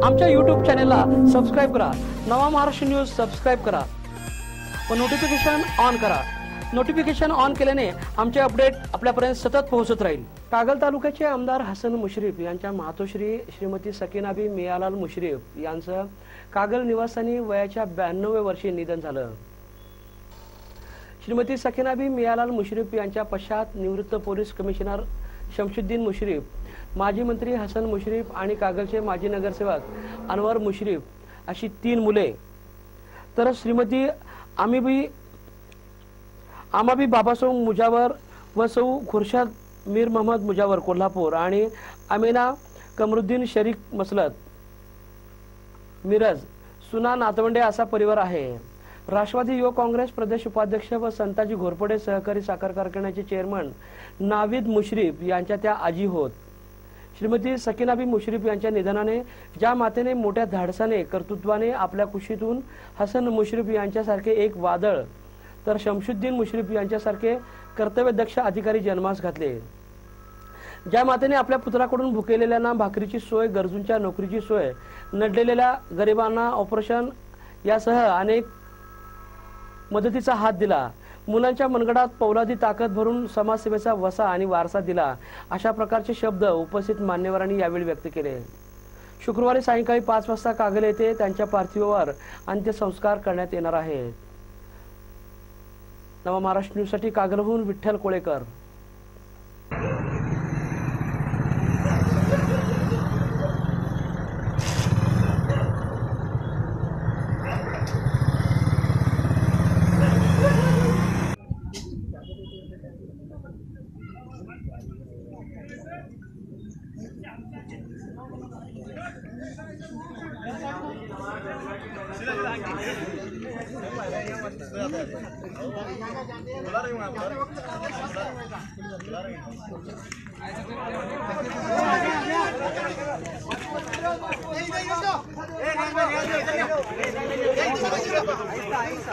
आमच्या यूट्यूब चॅनेलला सबस्क्राईब करा. नवा महाराष्ट्र न्यूज सबस्क्राईब करा. व नोटिफिकेशन ऑन करा. नोटिफिकेशन ऑन केल्याने आमचे अपडेट आपल्यापर्यंत सतत पोहोचत राहील. कागल तालुक्याचे आमदार हसन मुश्रीफ यांच्या मातोश्री श्रीमती सकीनाबी मियालाल मुश्रीफ यांचं कागल निवासानी वयाच्या ब्याण्णव्या वर्षी निधन झालं. श्रीमती सकीनाबी मियालाल मुश्रीफ यांच्या पश्चात निवृत्त पोलीस कमिशनर शमशुद्दीन मुश्रीफ माजी मंत्री हसन मुश्रीफ आणि कागलचे माजी नगरसेवक अनवर मुश्रीफ अशी तीन मुले. तर श्रीमती आमिबी आमाबी बाबासाहेब मुजावर व सौ खुर्शाद मीर महम्मद मुजावर कोल्हापूर आणि अमिना कमरुद्दीन शरीक मसलत मिरज सुना नातवंडे असा परिवार आहे. राष्ट्रवादी युवक काँग्रेस प्रदेश उपाध्यक्ष व संताजी घोरपडे सहकारी साखर कारखान्याचे चेअरमन नाविद मुश्रीफ यांच्या त्या आजी होत. श्रीमती सकीनाबी मुश्रीफ यांच्या निधनाने ज्या मातेने मोठ्या धाडसाने कर्तृत्वाने आपल्या कुशीतून हसन मुश्रीफ यांच्यासारखे एक वादळ तर शमशुद्दीन मुश्रीफ यांच्यासारखे कर्तव्यदक्ष अधिकारी जन्मास घातले. ज्या मातेने आपल्या पुत्राकडून भुकेलेल्यांना भाकरीची सोय गरजूंच्या नोकरीची सोय नडलेल्या गरिबांना ऑपरेशन यासह अनेक मदतीचा हात दिला. मुलांच्या मनगडात पौलादी ताकद भरून समाजसेवेचा वसा आणि वारसा दिला. अशा प्रकारचे शब्द उपस्थित मान्यवरांनी यावेळी व्यक्त केले. शुक्रवारी सायंकाळी पाच वाजता कागल येथे त्यांच्या पार्थिवावर अंत्यसंस्कार करण्यात येणार आहेत. नवा महाराष्ट्र न्यूजसाठी कागलहून Vitthal Kolekar. Ahí está, ahí está.